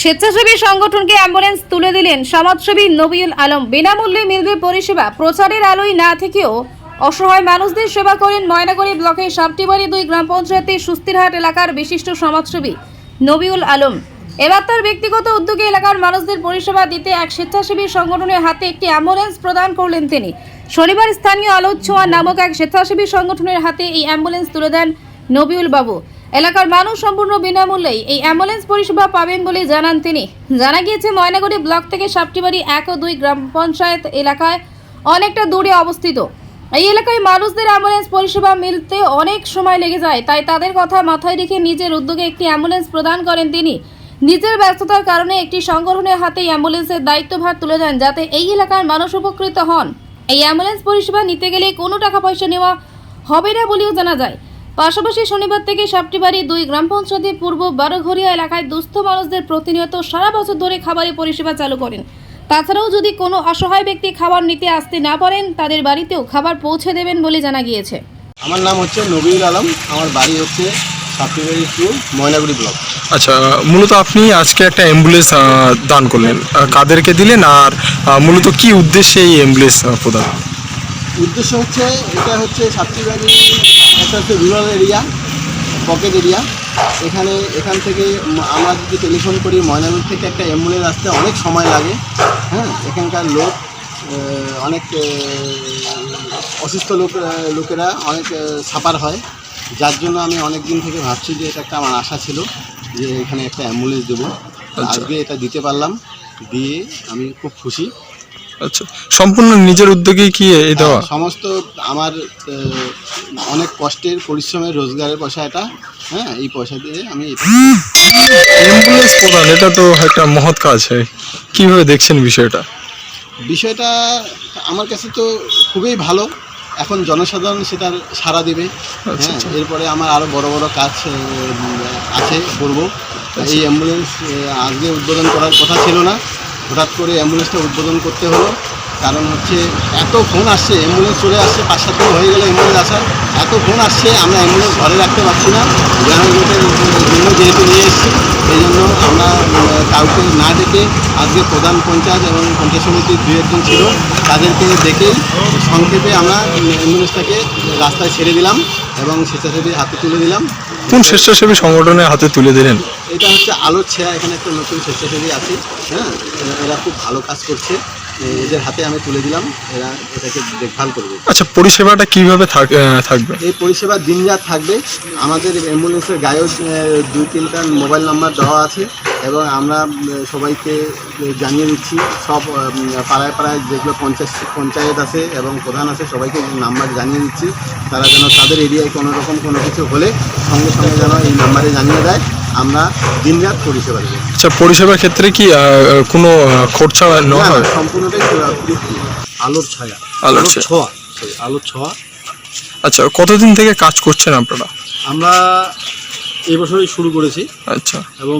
স্বেচ্ছাসেবী সংগঠনকে অ্যাম্বুলেন্স তুলে দিলেন সমাজসেবী নবিউল আলম। বিনামূল্যে মিলবে পরিষেবা। প্রচারের আলোয় না থেকেও অসহায় মানুষদের সেবা করেন ময়নাগুড়ি ব্লকের সাপটিবাড়ি দুই গ্রাম পঞ্চায়েতের সুস্তিরহাট এলাকার বিশিষ্ট সমাজসেবী নবিউল আলম। এবার তার ব্যক্তিগত উদ্যোগে এলাকার মানুষদের পরিষেবা দিতে এক স্বেচ্ছাসেবী সংগঠনের হাতে একটি অ্যাম্বুলেন্স প্রদান করলেন তিনি। শনিবার স্থানীয় আলোক ছোঁয়া নামক এক স্বেচ্ছাসেবী সংগঠনের হাতে এই অ্যাম্বুলেন্স তুলে দেন নবিউল বাবু। এলাকার মানুষ সম্পূর্ণ বিনামূল্যেই এই অ্যাম্বুলেন্স পরিষেবা পাবেন বলে জানান তিনি। জানা গিয়েছে, ময়নাগুড়ি ব্লক থেকে সাপটিবাড়ি এক ও দুই গ্রাম পঞ্চায়েত এলাকায় অনেকটা দূরে অবস্থিত। এই এলাকায় মানুষদের অ্যাম্বুলেন্স পরিষেবা মিলতে অনেক সময় লেগে যায়, তাই তাদের কথা মাথায় রেখে নিজের উদ্যোগে একটি অ্যাম্বুলেন্স প্রদান করেন তিনি। নিজের ব্যস্ততার কারণে একটি সংগঠনের হাতে অ্যাম্বুলেন্সের দায়িত্বভার তুলে দেন যাতে এই এলাকার মানুষ উপকৃত হন। এই অ্যাম্বুলেন্স পরিষেবা নিতে গেলে কোনো টাকা পয়সা নেওয়া হবে না বলেও জানা যায়। পাশাপাশি শনিবার থেকে সাপটিবাড়ি দুই গ্রাম পঞ্চায়েতের পূর্ব বারোঘরিয়া এলাকায় দুস্থ মানুষদের প্রতিনিয়ত সারা বছর ধরে খাবারের পরিষেবা চালু করেন। তাছাড়াও যদি কোনো অসহায় ব্যক্তি খাবার নিতে আসতে না পারেন তাদের বাড়িতেও খাবার পৌঁছে দেবেন বলে জানা গিয়েছে। আমার নাম হচ্ছে নবীর আলম। আমার বাড়ি হচ্ছে টু ময়নাগুড়ি ব্লক। আচ্ছা মূলত আপনি আজকে একটা অ্যাম্বুলেন্স দান করলেন। কাদেরকে দিলেন আর মূলত কি উদ্দেশ্যে এই অ্যাম্বুলেন্স প্রদান? উদ্দেশ্য হচ্ছে এটা হচ্ছে সাপ্তিবাড়ি একটা হচ্ছে রুরাল এরিয়া পকেট এরিয়া এখানে এখান থেকে আমরা যদি টেলিফোন করি ময়নাগুড়ি থেকে একটা অ্যাম্বুলেন্স আসতে অনেক সময় লাগে। হ্যাঁ এখানকার লোক অনেক অসুস্থ লোক লোকেরা অনেক সাপার হয়। যার জন্য আমি অনেক দিন থেকে ভাবছি যে এটা একটা আমার আশা ছিল যে এখানে একটা অ্যাম্বুলেন্স দেবো। আচ্ছা। আজকে এটা দিতে পারলাম। দিয়ে আমি খুব খুশি। আচ্ছা সম্পূর্ণ নিজের উদ্যোগেই কি এই দেওয়া? হ্যাঁ, সমস্ত আমার অনেক কষ্টের পরিশ্রমের রোজগারের পয়সা এটা হ্যাঁ এই পয়সা দিয়ে আমি অ্যাম্বুলেন্স প্রদান এটা তো একটা মহৎ কাজ হয় কীভাবে দেখছেন বিষয়টা? বিষয়টা আমার কাছে তো খুবই ভালো। এখন জনসাধারণ সেটার সাড়া দেবে। আচ্ছা, হ্যাঁ আচ্ছা। এরপরে আমার আরও বড় বড় কাজ আছে করব। এই অ্যাম্বুলেন্স আজকে উদ্বোধন করার কথা ছিল না। হঠাৎ করে অ্যাম্বুলেন্সটা উদ্বোধন করতে হলো। কারণ হচ্ছে এত ফোন আসছে, অ্যাম্বুলেন্স চলে আসছে, পাঁচ সাত দিন হয়ে গেলে অ্যাম্বুলেন্স আসার। এত ফোন আসছে, আমরা অ্যাম্বুলেন্স ঘরে রাখতে পারছি না। গ্রামের জন্য যেহেতু নিয়ে এসেছি এই জন্য আমরা কাউকে না ডেকে আজকে প্রধান পঞ্চায়েত এবং পঞ্চায়েত সমিতির দু একজন ছিল, তাদেরকে দেখেই সংক্ষেপে আমরা অ্যাম্বুলেন্সটাকে রাস্তায় ছেড়ে দিলাম এবং স্বেচ্ছাসেবীর হাতে তুলে দিলাম। কোন স্বেচ্ছাসেবী সংগঠনের হাতে তুলে দিলেন? এটা হচ্ছে আলোর ছেয়া এখানে একটা নতুন স্বেচ্ছাসেবী আছে হ্যাঁ? এরা- খুব ভালো কাজ করছে। এদের হাতে আমি তুলে দিলাম এরা এটাকে দেখভাল করবে। আচ্ছা পরিষেবাটা কীভাবে থাক- থাকবে? এই পরিষেবা দিনরাত থাকবে। আমাদের অ্যাম্বুলেন্সের গায়েও দুই তিনটা মোবাইল নাম্বার দেওয়া আছে এবং আমরা সবাইকে জানিয়ে দিচ্ছি সব পাড়ায় পাড়ায় যেগুলো পঞ্চায়েত পঞ্চায়েত আছে এবং প্রধান আছে সবাইকে নাম্বার জানিয়ে দিচ্ছি। তারা যেন তাদের এরিয়ায় কোনো রকম কোনো কিছু হলে সঙ্গে সঙ্গে যেন এই নাম্বারে জানিয়ে দেয়। আমরা দিনরাত পরিষেবা দেবো। আচ্ছা পরিষেবার ক্ষেত্রে কি কোনো খরচা না, হয়? সম্পূর্ণটাই। আলোর ছায়া। আলোর ছোঁয়া। আলোর ছোঁয়া আচ্ছা কতদিন থেকে কাজ করছেন আপনারা? আমরা এবছরই শুরু করেছি। আচ্ছা। এবং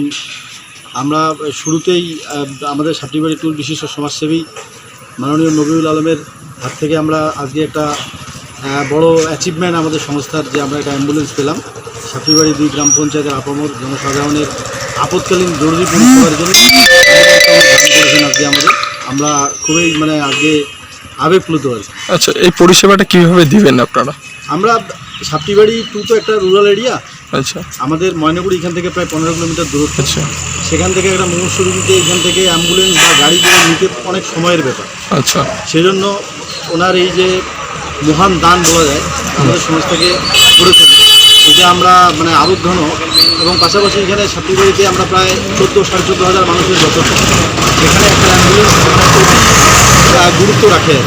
আমরা শুরুতেই আমাদের সাপ্টিবাড়ি টুর বিশিষ্ট সমাজসেবী মাননীয় নবীউল আলমের হাত থেকে আমরা আজকে একটা বড় অ্যাচিভমেন্ট আমাদের সংস্থার যে আমরা একটা অ্যাম্বুলেন্স পেলাম। সাপ্টিবাড়ি দুই গ্রাম পঞ্চায়েতের আপামর জনসাধারণের আপৎকালীন জরুরি পরিষেবার জন্য আজকে আমাদের। আমরা খুবই মানে আজকে আবেগপ্লুত হয়েছি। আচ্ছা এই পরিষেবাটা কীভাবে দিবেন আপনারা? আমরা সাপটিবাড়ি টু তো একটা রুরাল এরিয়া আচ্ছা। আমাদের ময়নাগুড়ি এখান থেকে প্রায় পনেরো কিলোমিটার দূরত্ব। আচ্ছা। সেখান থেকে একটা মুমূর্ষ রুগীকে এখান থেকে অ্যাম্বুলেন্স বা গাড়ি করে নিতে অনেক সময়ের ব্যাপার। আচ্ছা। সেজন্য ওনার এই যে মহান দান বলা যায় আমাদের সংস্থাকে করেছেন এটা আমরা মানে আবেগঘন এবং পাশাপাশি এখানে সাপ্তিবাড়িতে আমরা প্রায় চোদ্দ সাড়ে চোদ্দ হাজার মানুষের বসত এখানে একটা অ্যাম্বুলেন্স গুরুত্ব রাখে।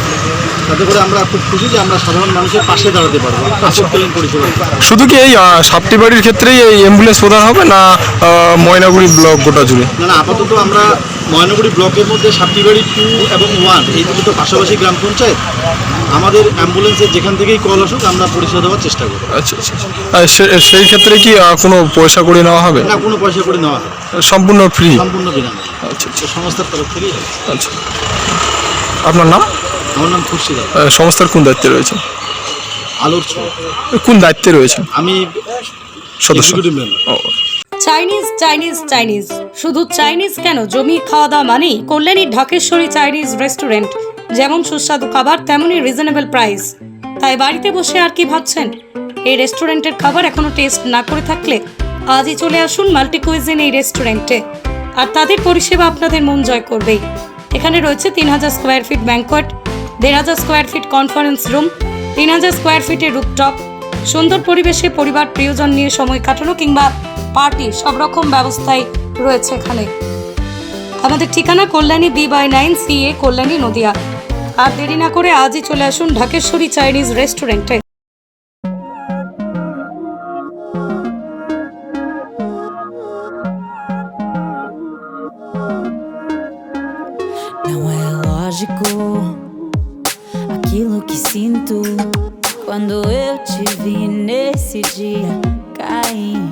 তাতে করে আমরা খুব খুশি যে আমরা সাধারণ মানুষের পাশে দাঁড়াতে পারব। আপৎকালীন পরিষেবা। শুধু কি এই আহ, সাপটি বাড়ির ক্ষেত্রেই এই অ্যাম্বুলেন্স প্রদান হবে না ময়নাগুড়ি ব্লক গোটা জুড়ে? না না আপাতত আমরা ময়নাগুড়ি ব্লকের মধ্যে সাপ্তিবাড়ি টু এবং ওয়ান এই দুটো তো পাশাপাশি গ্রাম পঞ্চায়েত আমাদের অ্যাম্বুলেন্সের যেখান থেকেই কল আসুক আমরা পরিষেবা দেওয়ার চেষ্টা করব। আচ্ছা আচ্ছা আচ্ছা। আর সে- সেই ক্ষেত্রে কি আহ, কোনো পয়সা করে নেওয়া হবে? না কোনো পয়সা করে নেওয়া হয় সম্পূর্ণ ফ্রি সম্পূর্ণ বিনামূল্যে। আচ্ছা আচ্ছা। সংস্থার তরফ থেকেই হয়। আচ্ছা। আপনার নাম? আমার নাম খুরশিদ আহ, সংস্থার কোন দায়িত্বে রয়েছেন? আলোর ছোঁয়া। কোন দায়িত্বে রয়েছেন? আমি সদস্য। এক্সিকিউটিভ মেম্বার ও। Chinese Chinese Chinese. শুধু চাইনিজ কেন? জমি খাওয়া দাওয়া মানেই কল্যাণী ঢাকেশ্বরী চাইনিজ রেস্টুরেন্ট। যেমন সুস্বাদু খাবার, তেমনই রিজনেবল প্রাইস তাই বাড়িতে বসে আর কি ভাবছেন? এই রেস্টুরেন্টের খাবার এখনও টেস্ট না করে থাকলে আজই চলে আসুন মাল্টি কুইজিন এই রেস্টুরেন্টে আর তাদের পরিষেবা আপনাদের মন জয় করবেই। এখানে রয়েছে তিন হাজার স্কোয়ার ফিট ব্যাংকোয়েট দেড় হাজার স্কোয়ার ফিট কনফারেন্স রুম তিন হাজার স্কোয়ার ফিটের রুপটপ সুন্দর পরিবেশে পরিবার, প্রিয়জন নিয়ে সময় কাটানো কিংবা পার্টি সব রকম ব্যবস্থাই রয়েছে এখানে। আমাদের ঠিকানা Kalyani B by nine C A Kalyani Nadia. আর দেরি না করে আজই চলে আসুন ঢাকেশ্বরী চাইনিজ রেস্টুরেন্টে Não é lógico aquilo que sinto quando eu te vi nesse dia cair.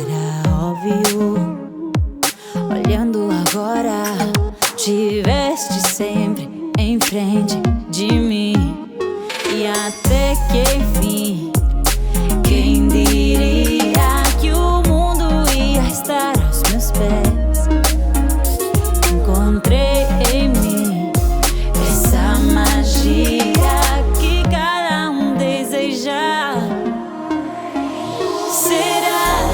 Era óbvio. Olhando agora, tiveste sempre em frente de mim e até que enfim. Quem diria que o mundo ia estar aos meus pés? Encontrei em mim essa magia que cada um deseja. Será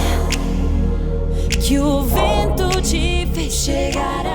que o vento te fez chegar